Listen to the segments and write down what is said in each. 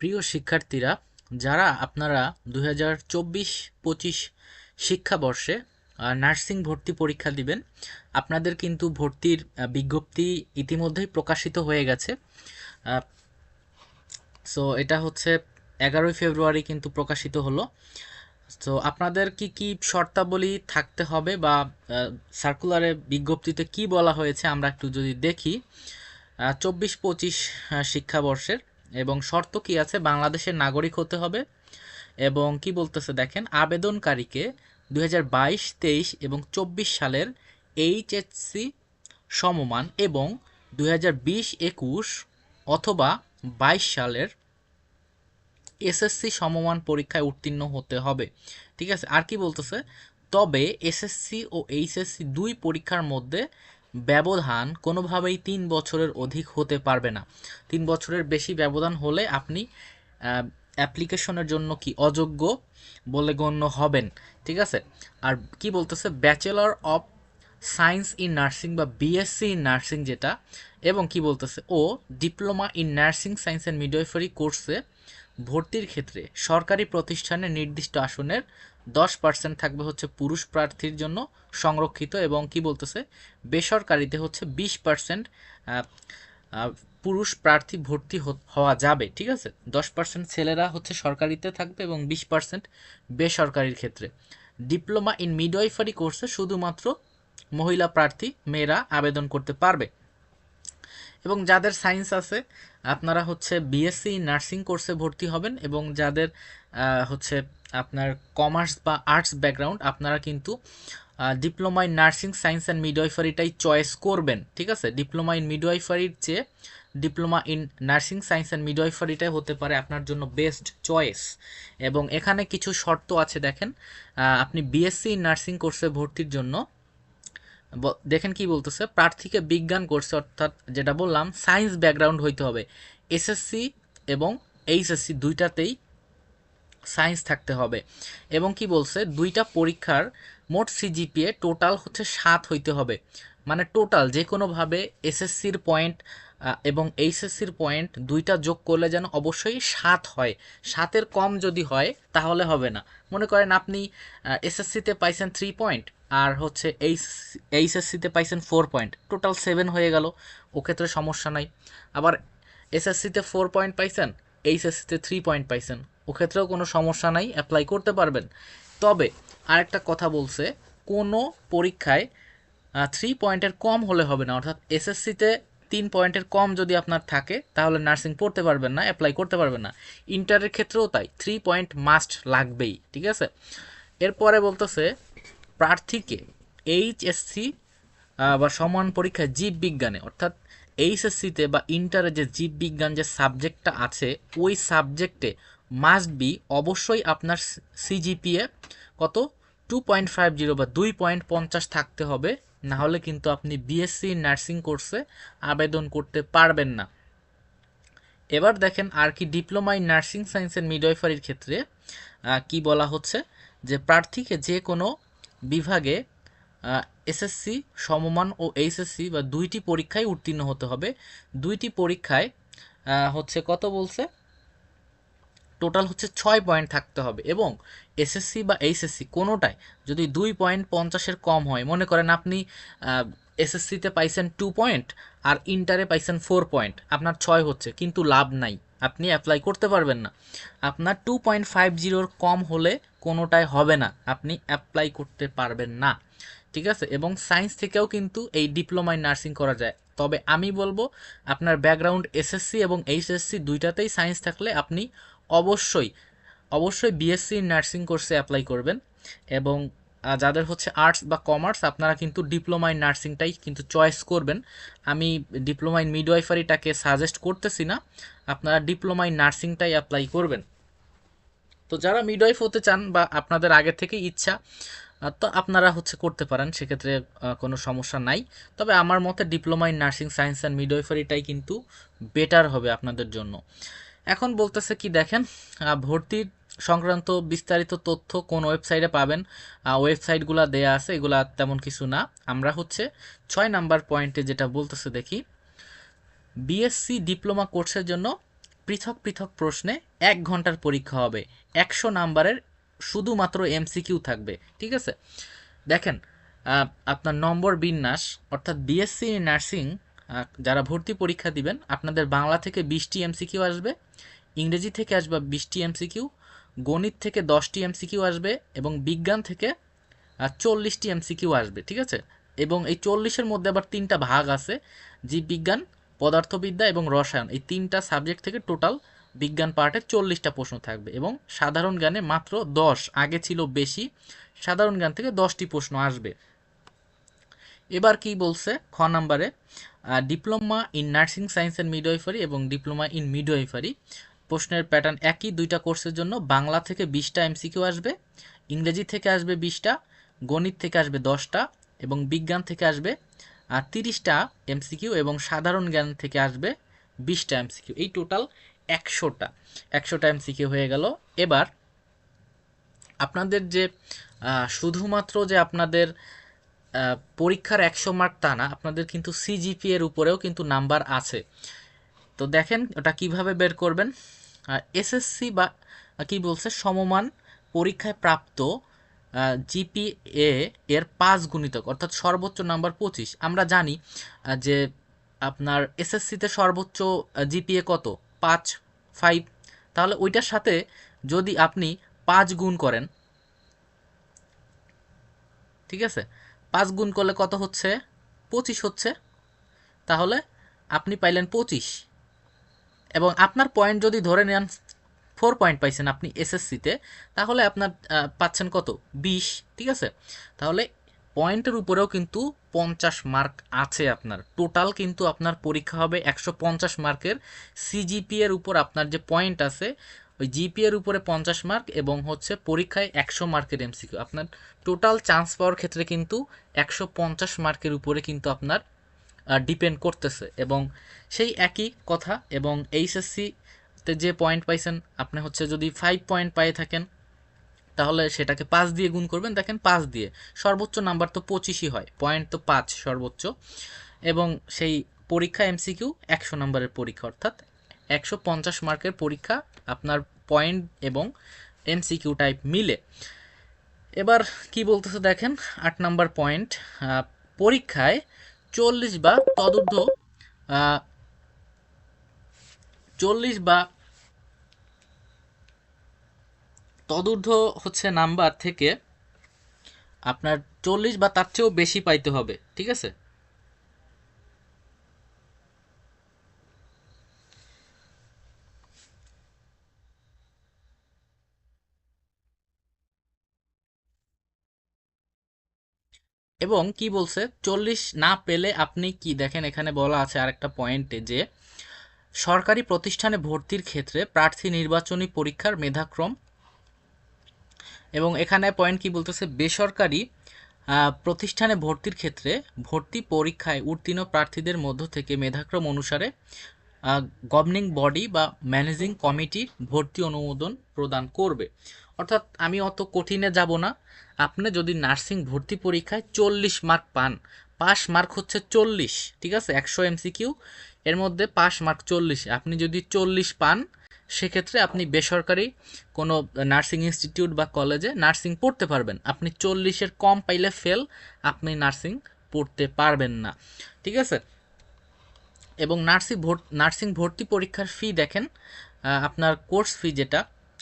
প্রিয় শিক্ষার্থীরা, যারা আপনারা দু হাজার চব্বিশ পঁচিশ শিক্ষাবর্ষে নার্সিং ভর্তি পরীক্ষা দিবেন, আপনাদের কিন্তু ভর্তির বিজ্ঞপ্তি ইতিমধ্যেই প্রকাশিত হয়ে গেছে। সো এটা হচ্ছে এগারোই ফেব্রুয়ারি কিন্তু প্রকাশিত হলো। তো আপনাদের কি কি শর্তাবলী থাকতে হবে বা সার্কুলারে বিজ্ঞপ্তিতে কি বলা হয়েছে আমরা একটু যদি দেখি। চব্বিশ পঁচিশ শিক্ষাবর্ষের এবং শর্ত কি আছে? বাংলাদেশের নাগরিক হতে হবে। এবং কি বলতেছে দেখেন, আবেদনকারীকে দু হাজার বাইশ, তেইশ এবং চব্বিশ সালের এইচএসসি সমমান এবং দুই হাজার বিশ একুশ অথবা বাইশ সালের এসএসসি সমমান পরীক্ষায় উত্তীর্ণ হতে হবে। ঠিক আছে? আর কি বলতেছে? তবে এসএসসি ও এইচএসসি দুই পরীক্ষার মধ্যে ব্যবধান কোনোভাবেই তিন বছরের অধিক হতে পারবে না। তিন বছরের বেশি ব্যবধান হলে আপনি অ্যাপ্লিকেশনের জন্য কি অযোগ্য বলে গণ্য হবেন, ঠিক আছে? আর কি বলতেছে? Bachelor of science in nursing বা বিএসসি ইন নার্সিং যেটা, এবং কি বলতেছে, ও diploma in nursing science and midwifery কোর্সে ভর্তির ক্ষেত্রে সরকারি প্রতিষ্ঠানে নির্দিষ্ট আসনের দশ পার্সেন্ট থাকবে হচ্ছে পুরুষ প্রার্থীর জন্য সংরক্ষিত এবং কি বলতেছে, বেসরকারিতে হচ্ছে বিশ পার্সেন্ট পুরুষ প্রার্থী ভর্তি হওয়া যাবে, ঠিক আছে? দশ পার্সেন্ট ছেলেরা হচ্ছে সরকারিতে থাকবে এবং বিশ পার্সেন্ট বেসরকারির ক্ষেত্রে। ডিপ্লোমা ইন মিডওয়াইফারি কোর্সে শুধুমাত্র মহিলা প্রার্থী, মেয়েরা আবেদন করতে পারবে। এবং যাদের সায়েন্স আছে, আপনারা হচ্ছে বিএসসি নার্সিং কোর্সে ভর্তি হবেন এবং যাদের হচ্ছে আপনার কমার্স বা আর্টস ব্যাকগ্রাউন্ড, আপনারা কিন্তু diploma in nursing, science and মিডওয়াইফারিটাই choice করবেন, ঠিক আছে? ডিপ্লোমা ইন মিডওয়াইফারির চেয়ে diploma in nursing, science and মিডওয়াইফারিটাই হতে পারে আপনার জন্য বেস্ট চয়েস। এবং এখানে কিছু শর্ত আছে, দেখেন আপনি বিএসসি নার্সিং কোর্সে ভর্তির জন্য দেখেন কি বলতেছে, প্রার্থীকে বিজ্ঞান কোর্সে অর্থাৎ যেটা বললাম সায়েন্স ব্যাকগ্রাউন্ড হইতে হবে। এসএসসি এবং এইচএসসি দুইটাতেই সায়েন্স থাকতে হবে। এবং কি বলছে, দুইটা পরীক্ষার মোট সিজিপিএ টোটাল হচ্ছে সাত হইতে হবে। মানে টোটাল যে কোনোভাবে এসএসসির পয়েন্ট এবং এইচএসসির পয়েন্ট দুইটা যোগ করলে যেন অবশ্যই সাত হয়। সাতের কম যদি হয়, তাহলে হবে না। মনে করেন আপনি এসএসসিতে পাইছেন থ্রি পয়েন্ট আর হচ্ছে এইচ এইচএসসিতে পাইছেন ফোর পয়েন্ট টোটাল সেভেন হয়ে গেল, ও ক্ষেত্রে সমস্যা নাই। আবার এসএসসিতে ফোর পয়েন্ট পাইছেন এইচএসসিতে থ্রি পয়েন্ট পাইছেন, ও ক্ষেত্রেও কোনো সমস্যা নাই অ্যাপ্লাই করতে পারবেন। তবে আরেকটা কথা বলছে, কোনো পরীক্ষায় থ্রি পয়েন্টের কম হলে হবে না। অর্থাৎ এসএসসিতে তিন পয়েন্টের কম যদি আপনার থাকে, তাহলে নার্সিং পড়তে পারবেন না, অ্যাপ্লাই করতে পারবেন না। ইন্টারের ক্ষেত্রেও তাই থ্রি পয়েন্ট মাস্ট লাগবেই, ঠিক আছে? এরপরে বলতেছে, প্রার্থীকে এইচএসসি বা সমান পরীক্ষায় জীববিজ্ঞানে অর্থাৎ এইচএসসিতে বা ইন্টারে যে জীববিজ্ঞান যে সাবজেক্টটা আছে, ওই সাবজেক্টে মাস্ট বি অবশ্যই আপনার সিজিপিএ কত? টু পয়েন্ট ফাইভ জিরো বা দুই পয়েন্ট পঞ্চাশ থাকতে হবে। না হলে কিন্তু আপনি বিএসসি নার্সিং কোর্সে আবেদন করতে পারবেন না। এবার দেখেন আর কি diploma in nursing science and মিডওয়াইফারির ক্ষেত্রে কি বলা হচ্ছে? যে প্রার্থীকে যে কোনো বিভাগে এসএসসি সমমান ও এইচএসসি বা দুইটি পরীক্ষায় উত্তীর্ণ হতে হবে। দুইটি পরীক্ষায় হচ্ছে কত বলছে? টোটাল হচ্ছে ছয় পয়েন্ট থাকতে হবে এবং এসএসসি বা এইচএসসি কোনোটায় যদি দুই পয়েন্ট পঞ্চাশের কম হয়, মনে করেন আপনি এসএসসিতে পাইছেন টু পয়েন্ট আর ইন্টারে পাইছেন ফোর পয়েন্ট আপনার ছয় হচ্ছে, কিন্তু লাভ নাই, আপনি অ্যাপ্লাই করতে পারবেন না। আপনার টু পয়েন্ট ফাইভ জিরোর কম হলে কোনোটাই হবে না, আপনি অ্যাপ্লাই করতে পারবেন না, ঠিক আছে? এবং সায়েন্স থেকেও কিন্তু এই ডিপ্লোমায় নার্সিং করা যায়। তবে আমি বলব, আপনার ব্যাকগ্রাউন্ড এসএসসি এবং এইচএসসি দুইটাতেই সায়েন্স থাকলে আপনি অবশ্যই অবশ্যই বিএসসি নার্সিং কোর্সে অ্যাপ্লাই করবেন এবং যাদের হচ্ছে আর্টস বা কমার্স আপনারা কিন্তু ডিপ্লোমা ইন নার্সিংটাই কিন্তু চয়েস করবেন। আমি ডিপ্লোমা ইন মিডওয়াইফারিটাকে সাজেস্ট করতেছি না, আপনারা ডিপ্লোমা ইন নার্সিংটাই অ্যাপ্লাই করবেন। তো যারা মিডওয়াইফ হতে চান বা আপনাদের আগে থেকে ইচ্ছা তো আপনারা হচ্ছে করতে পারেন, সেক্ষেত্রে কোনো সমস্যা নাই। তবে আমার মতে diploma in nursing science and মিডওয়াইফারিটাই কিন্তু বেটার হবে আপনাদের জন্য। এখন বলতেছে কি দেখেন ভর্তির সংক্রান্ত বিস্তারিত তথ্য কোন ওয়েবসাইটে পাবেন। ওয়েবসাইটগুলো দেয়া আছে, এগুলা তেমন কিছু না। আমরা হচ্ছে ছয় নাম্বার পয়েন্টে যেটা বলতেছে দেখি, বিএসসি ডিপ্লোমা কোর্সের জন্য পৃথক পৃথক প্রশ্নে এক ঘণ্টার পরীক্ষা হবে। একশো নাম্বারের শুধুমাত্র এমসিকিউ থাকবে, ঠিক আছে? দেখেন আপনার নম্বর বিন্যাস, অর্থাৎ বিএসসি নার্সিং যারা ভর্তি পরীক্ষা দিবেন, আপনাদের বাংলা থেকে বিশটি এমসিকিউ আসবে, ইংরেজি থেকে আসবে বিশটি এমসিকিউ গণিত থেকে দশটি এমসিকিউ আসবে এবং বিজ্ঞান থেকে চল্লিশটি এমসিকিউ আসবে, ঠিক আছে? এবং এই চল্লিশের মধ্যে আবার তিনটা ভাগ আছে, জীববিজ্ঞান, পদার্থবিদ্যা এবং রসায়ন। এই তিনটা সাবজেক্ট থেকে টোটাল বিজ্ঞান পার্টের চল্লিশটা প্রশ্ন থাকবে এবং সাধারণ জ্ঞানে মাত্র দশ, আগে ছিল বেশি, সাধারণ জ্ঞান থেকে দশটি প্রশ্ন আসবে। এবার কি বলছে? খ নাম্বারে diploma in nursing science and midwifery এবং ডিপ্লোমা ইন মিডওয়াইফারি প্রশ্নের প্যাটার্ন একই, দুইটা কোর্সের জন্য। বাংলা থেকে বিশটা এমসিকিউ আসবে, ইংরেজি থেকে আসবে বিশটা, গণিত থেকে আসবে দশটা এবং বিজ্ঞান থেকে আসবে আর তিরিশটা এমসিকিউ এবং সাধারণ জ্ঞান থেকে আসবে বিশটা এমসিকিউ এই টোটাল একশোটা একশোটা এমসিকিউ হয়ে গেল। এবার আপনাদের যে শুধুমাত্র যে আপনাদের পরীক্ষার একশো মার্ক তা না, আপনাদের কিন্তু সিজিপি এর উপরেও কিন্তু নাম্বার আছে। তো দেখেন ওটা কীভাবে বের করবেন। এসএসসি বা কি বলছে, সমমান পরীক্ষায় প্রাপ্ত জিপিএ এর পাঁচ গুণিতক, অর্থাৎ সর্বোচ্চ নাম্বার পঁচিশ। আমরা জানি যে আপনার এসএসসিতে সর্বোচ্চ জিপিএ কত? পাঁচ ফাইভ তাহলে ওইটার সাথে যদি আপনি পাঁচ গুণ করেন, ঠিক আছে? পাঁচ গুণ করলে কত হচ্ছে? পঁচিশ হচ্ছে। তাহলে আপনি পাইলেন পঁচিশ। এবং আপনার পয়েন্ট যদি ধরে নেন ফোর পয়েন্ট পাইছেন আপনি এসএসসিতে তাহলে আপনার পাচ্ছেন কত? বিশ, ঠিক আছে? তাহলে পয়েন্টের উপরেও কিন্তু পঞ্চাশ মার্ক আছে আপনার। টোটাল কিন্তু আপনার পরীক্ষা হবে একশো পঞ্চাশ মার্কের সিজিপি এর উপর আপনার যে পয়েন্ট আছে ওই জিপি এর উপরে পঞ্চাশ মার্ক এবং হচ্ছে পরীক্ষায় একশো মার্কের এমসিকিউ। আপনার টোটাল চান্স পাওয়ার ক্ষেত্রে কিন্তু একশো পঞ্চাশ মার্কের উপরে কিন্তু আপনার ডিপেন্ড করতেছে এবং সেই একই কথা এবং এইচএসসি তে যে পয়েন্ট পাইছেন, আপনি হচ্ছে যদি ফাইভ পয়েন্ট পাই থাকেন, তাহলে সেটাকে পাঁচ দিয়ে গুণ করবেন। দেখেন পাঁচ দিয়ে, সর্বোচ্চ নাম্বার তো পঁচিশই হয়, পয়েন্ট তো পাঁচ সর্বোচ্চ এবং সেই পরীক্ষা এমসিকিউ একশো নম্বরের পরীক্ষা, অর্থাৎ একশো পঞ্চাশ মার্কের পরীক্ষা আপনার পয়েন্ট এবং এমসিকিউ টাইপ মিলে। এবার কি বলতেছে দেখেন আট নাম্বার পয়েন্ট পরীক্ষায় চল্লিশ বা তদূর্ধ্ব আহ, চল্লিশ বা তদুর্ধ হচ্ছে নাম্বার থেকে আপনার চল্লিশ বা তার চেয়েও বেশি পাইতে হবে ঠিক আছে? এবং কি বলছে? চল্লিশ না পেলে আপনি কি? দেখেন এখানে বলা আছে আরেকটা পয়েন্টে যে, সরকারি প্রতিষ্ঠানে ভর্তির ক্ষেত্রে প্রার্থী নির্বাচনী পরীক্ষার মেধাক্রম এবং এখানে পয়েন্ট কি বলতেছে? বেসরকারি প্রতিষ্ঠানে ভর্তির ক্ষেত্রে ভর্তি পরীক্ষায় উত্তীর্ণ প্রার্থীদের মধ্য থেকে মেধাক্রম অনুসারে গভর্নিং বডি বা ম্যানেজিং কমিটি ভর্তি অনুমোদন প্রদান করবে। অর্থাৎ আমি অত কঠিনে যাব না। আপনি যদি নার্সিং ভর্তি পরীক্ষায় চল্লিশ মার্ক পান পাস মার্ক হচ্ছে চল্লিশ, ঠিক আছে? একশো এমসিকিউ, এর মধ্যে পাস মার্ক চল্লিশ। আপনি যদি চল্লিশ পান, সেক্ষেত্রে আপনি বেসরকারি কোনো নার্সিং ইনস্টিটিউট বা কলেজে নার্সিং পড়তে পারবেন। আপনি চল্লিশের কম পাইলে ফেল, আপনি নার্সিং পড়তে পারবেন না, ঠিক আছে? এবং নার্সিং নার্সিং ভর্তি পরীক্ষার ফি দেখেন আপনার কোর্স ফি যেটা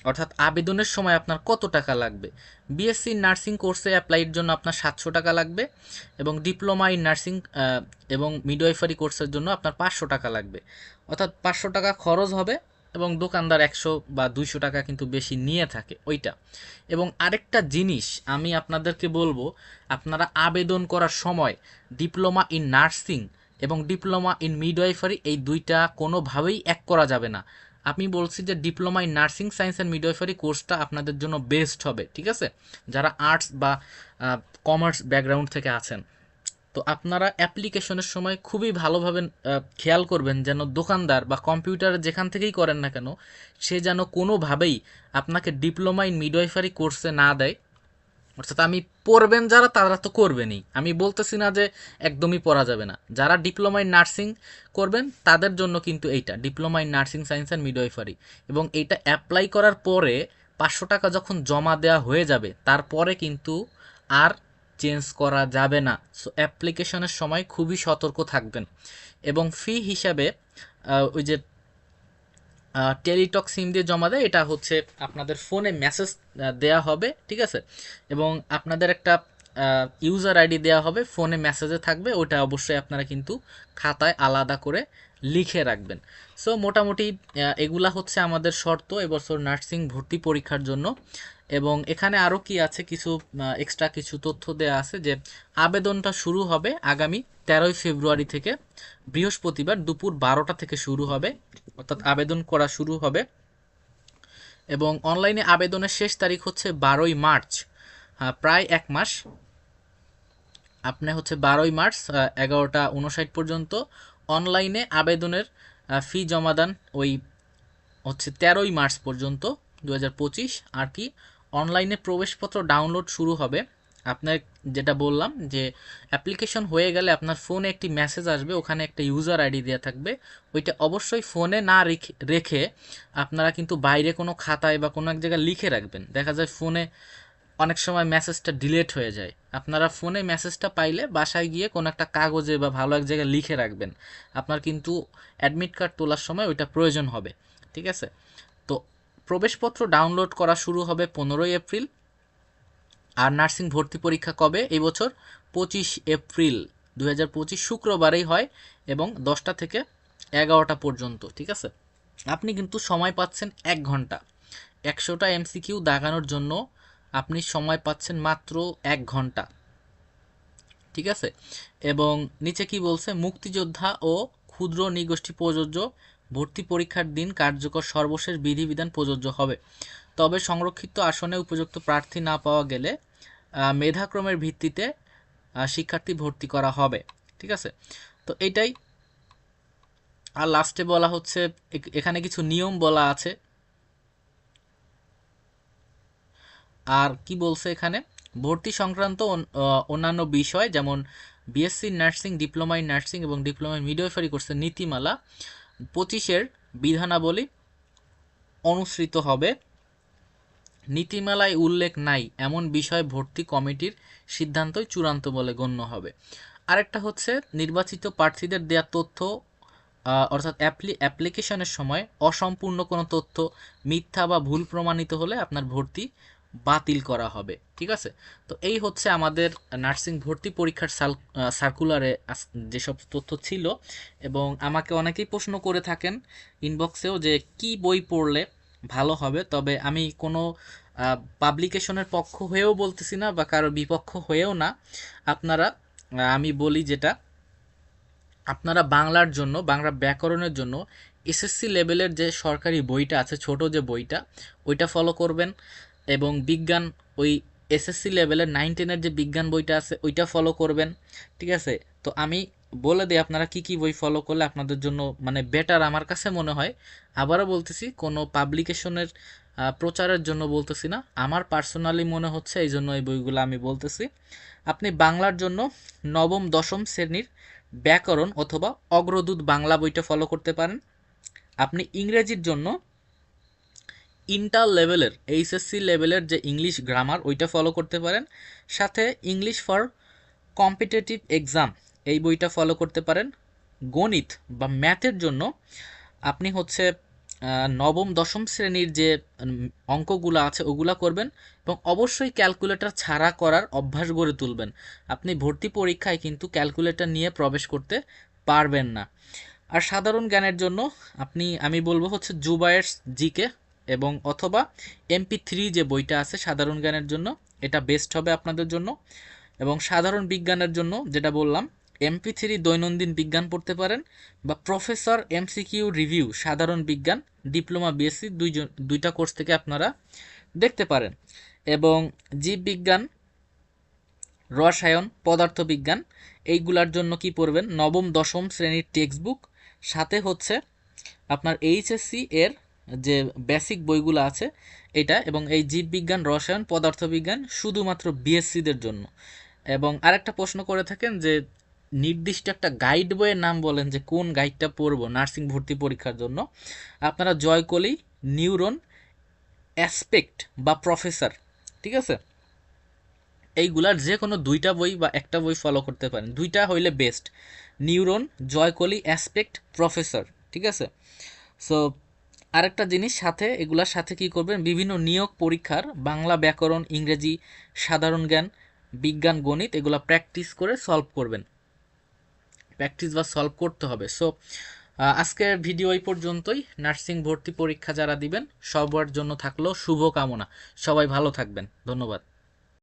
অর্থাৎ আবেদনের সময় আপনার কত টাকা লাগবে? বিএসসি নার্সিং কোর্সে অ্যাপ্লাইয়ের জন্য আপনার সাতশো টাকা লাগবে এবং ডিপ্লোমা ইন নার্সিং এবং মিডওয়াইফারি কোর্সের জন্য আপনার পাঁচশো টাকা লাগবে। অর্থাৎ পাঁচশো টাকা খরচ হবে এবং দোকানদার একশো বা দুইশো টাকা কিন্তু বেশি নিয়ে থাকে ওইটা। এবং আরেকটা জিনিস আমি আপনাদেরকে বলব, আপনারা আবেদন করার সময় ডিপ্লোমা ইন নার্সিং এবং ডিপ্লোমা ইন মিডওয়াইফারি এই দুইটা কোনোভাবেই এক করা যাবে না। আমি বলছি যে diploma in nursing science and midwifery কোর্সটা আপনাদের জন্য বেস্ট হবে, ঠিক আছে? যারা আর্টস বা কমার্স ব্যাকগ্রাউন্ড থেকে আছেন। তো আপনারা অ্যাপ্লিকেশনের সময় খুবই ভালোভাবে খেয়াল করবেন যেন দোকানদার বা কম্পিউটার যেখান থেকেই করেন না কেন, সে যেন কোনোভাবেই আপনাকে ডিপ্লোমা ইন মিডওয়াইফারি কোর্সে না দেয়। অর্থাৎ আমি পড়বেন যারা, তারা তো করবেনই। আমি বলতেছি না যে একদমই পড়া যাবে না। যারা ডিপ্লোমা ইন নার্সিং করবেন, তাদের জন্য কিন্তু এইটা, diploma in nursing science and midwifery এবং এইটা অ্যাপ্লাই করার পরে পাঁচশো টাকা যখন জমা দেওয়া হয়ে যাবে, তারপরে কিন্তু আর চেঞ্জ করা যাবে না। সো, অ্যাপ্লিকেশনের সময় খুবই সতর্ক থাকবেন। এবং ফি হিসাবে ওই যে টেলিটক সিম দিয়ে জমা দেয়, এটা হচ্ছে আপনাদের ফোনে মেসেজ দেয়া হবে, ঠিক আছে? এবং আপনাদের একটা ইউজার আইডি দেওয়া হবে, ফোনে মেসেজে থাকবে, ওটা অবশ্যই আপনারা কিন্তু খাতায় আলাদা করে লিখে রাখবেন। সো মোটামুটি এগুলা হচ্ছে আমাদের শর্ত, এবছর নার্সিং ভর্তি পরীক্ষার জন্য। এবং এখানে আরও কি আছে, কিছু এক্সট্রা কিছু তথ্য দেওয়া আছে যে, আবেদনটা শুরু হবে আগামী তেরোই ফেব্রুয়ারি থেকে বৃহস্পতিবার দুপুর বারোটা থেকে শুরু হবে। অর্থাৎ আবেদন করা শুরু হবে। এবং অনলাইনে আবেদনের শেষ তারিখ হচ্ছে বারোই মার্চ প্রায় এক মাস। আপনি হচ্ছে বারোই মার্চ এগারোটা উনষাট পর্যন্ত অনলাইনে আবেদনের ফি জমাদান ওই হচ্ছে তেরোই মার্চ পর্যন্ত দু হাজার পঁচিশ। আর কি, অনলাইনে প্রবেশপত্র ডাউনলোড শুরু হবে। আপনার যেটা বললাম যে অ্যাপ্লিকেশন হয়ে গেলে আপনার ফোনে একটি মেসেজ আসবে, ওখানে একটা ইউজার আইডি দেওয়া থাকবে। ওইটা অবশ্যই ফোনে না রেখে আপনারা কিন্তু বাইরে কোনো খাতায় বা কোনো এক জায়গায় লিখে রাখবেন। দেখা যায় ফোনে অনেক সময় মেসেজটা ডিলেট হয়ে যায়। আপনারা ফোনে মেসেজটা পাইলে বাসায় গিয়ে কোনো একটা কাগজে বা ভালো এক জায়গায় লিখে রাখবেন। আপনার কিন্তু অ্যাডমিট কার্ড তোলার সময় ওইটা প্রয়োজন হবে। ঠিক আছে? তো প্রবেশপত্র ডাউনলোড করা শুরু হবে পনেরোই এপ্রিল। আর নার্সিং ভর্তি পরীক্ষা কবে? এই বছর পঁচিশ এপ্রিল দু হাজার পঁচিশ শুক্রবারেই হয় এবং দশটা থেকে এগারোটা পর্যন্ত, ঠিক আছে? আপনি কিন্তু সময় পাচ্ছেন এক ঘণ্টা। একশোটা এমসিকিউ দাগানোর জন্য আপনি সময় পাচ্ছেন মাত্র এক ঘণ্টা, ঠিক আছে? এবং নিচে কি বলছে? মুক্তিযোদ্ধা ও ক্ষুদ্র নিগোষ্ঠী প্রযোজ্য ভর্তি পরীক্ষার দিন কার্যকর সর্বশেষ বিধিবিধান প্রযোজ্য হবে। তবে সংরক্ষিত আসনে উপযুক্ত প্রার্থী না পাওয়া গেলে মেধাক্রমের ভিত্তিতে শিক্ষার্থী ভর্তি করা হবে। ঠিক আছে? তো এটাই। আর লাস্টে বলা হচ্ছে, এখ- এখানে কিছু নিয়ম বলা আছে। আর কি বলছে এখানে? ভর্তি সংক্রান্ত অন্যান্য বিষয় যেমন BSc nursing, diploma in nursing এবং ডিপ্লোমা ইন মিডওয়াইফারি কোর্সের নীতিমালা পঁচিশের বিধানাবলী অনুসৃত হবে। নীতিমালায় উল্লেখ নাই, এমন বিষয় ভর্তি কমিটির সিদ্ধান্তই চূড়ান্ত বলে গণ্য হবে। আরেকটা হচ্ছে, নির্বাচিত প্রার্থীদের দেওয়া তথ্য অর্থাৎ অ্যাপ্লি, অ্যাপ্লিকেশনের সময় অসম্পূর্ণ কোনো তথ্য, মিথ্যা বা ভুল প্রমাণিত হলে আপনার ভর্তি বাতিল করা হবে, ঠিক আছে? তো এই হচ্ছে আমাদের নার্সিং ভর্তি পরীক্ষার সার্কুলারে যেসব তথ্য ছিল এবং আমাকে অনেকেই প্রশ্ন করে থাকেন ইনবক্সেও যে কি বই পড়লে ভালো হবে। তবে আমি কোনো পাবলিকেশনের পক্ষ হয়েও বলতেছি না বা কারও বিপক্ষ হয়েও না। আপনারা আমি বলি যেটা, আপনারা বাংলার জন্য, বাংলা ব্যাকরণের জন্য এসএসসি লেভেলের যে সরকারি বইটা আছে, ছোট যে বইটা, ওইটা ফলো করবেন এবং বিজ্ঞান, ওই এসএসসি লেভেলের নাইন টেনের যে বিজ্ঞান বইটা আছে, ওইটা ফলো করবেন। ঠিক আছে? তো আমি বলে দিই, আপনারা কি কি বই ফলো করলে আপনাদের জন্য মানে বেটার আমার কাছে মনে হয়। আবারও বলতেছি, কোনো পাবলিকেশনের প্রচারের জন্য বলতেছি না। আমার পার্সোনালি মনে হচ্ছে এই জন্য এই বইগুলো আমি বলতেছি। আপনি বাংলার জন্য নবম, দশম শ্রেণির ব্যাকরণ অথবা অগ্রদূত বাংলা বইটা ফলো করতে পারেন। আপনি ইংরেজির জন্য ইন্টার লেভেলের এইচএসসি লেভেলের যে ইংলিশ গ্রামার ওইটা ফলো করতে পারেন। সাথে ইংলিশ ফর কম্পিটিটিভ এক্সাম এই বইটা ফলো করতে পারেন। গণিত বা ম্যাথের জন্য আপনি হচ্ছে নবম, দশম শ্রেণির যে অঙ্কগুলো আছে ওগুলা করবেন এবং অবশ্যই ক্যালকুলেটর ছাড়া করার অভ্যাস গড়ে তুলবেন। আপনি ভর্তি পরীক্ষায় কিন্তু ক্যালকুলেটর নিয়ে প্রবেশ করতে পারবেন না। আর সাধারণ জ্ঞানের জন্য আপনি, আমি বলব হচ্ছে জুবায়ের জিকে এবং অথবা এমপি থ্রি যে বইটা আছে সাধারণ জ্ঞানের জন্য, এটা বেস্ট হবে আপনাদের জন্য। এবং সাধারণ বিজ্ঞানের জন্য যেটা বললাম এমপি থ্রি দৈনন্দিন বিজ্ঞান পড়তে পারেন বা প্রফেসর এমসিকিউ রিভিউ, সাধারণ বিজ্ঞান, ডিপ্লোমা, বিএসসি দুইজন দুইটা কোর্স থেকে আপনারা দেখতে পারেন। এবং জীববিজ্ঞান, রসায়ন, পদার্থবিজ্ঞান, এইগুলার জন্য কি পড়বেন? নবম, দশম শ্রেণির টেক্সট বুক সাথে হচ্ছে আপনার এইচএসসি এর যে বেসিক বইগুলো আছে, এটা এবং এই জীববিজ্ঞান, রসায়ন, পদার্থবিজ্ঞান শুধুমাত্র বিএসসিদের জন্য। এবং আরেকটা প্রশ্ন করে থাকেন যে নির্দিষ্ট একটা গাইড বইয়ের নাম বলেন যে কোন গাইডটা পড়ব নার্সিং ভর্তি পরীক্ষার জন্য। আপনারা জয়কলি নিউরন অ্যাসপেক্ট বা প্রফেসর ঠিক আছে? এইগুলার যে কোনো দুইটা বই বা একটা বই ফলো করতে পারেন। দুইটা হইলে best Neuron Joykoli Aspect Professor ঠিক আছে? সো আরেকটা জিনিস সাথে, এগুলার সাথে কি করবেন? বিভিন্ন নিয়োগ পরীক্ষার, বাংলা ব্যাকরণ, ইংরেজি, সাধারণ জ্ঞান, বিজ্ঞান, গণিত, এগুলা প্র্যাকটিস করে সলভ করবেন। প্র্যাকটিস বা সলভ করতে হবে। সো আজকের ভিডিও এই পর্যন্তই। নার্সিং ভর্তি পরীক্ষা যারা দিবেন, সবার জন্য থাকল শুভকামনা। সবাই ভালো থাকবেন। ধন্যবাদ।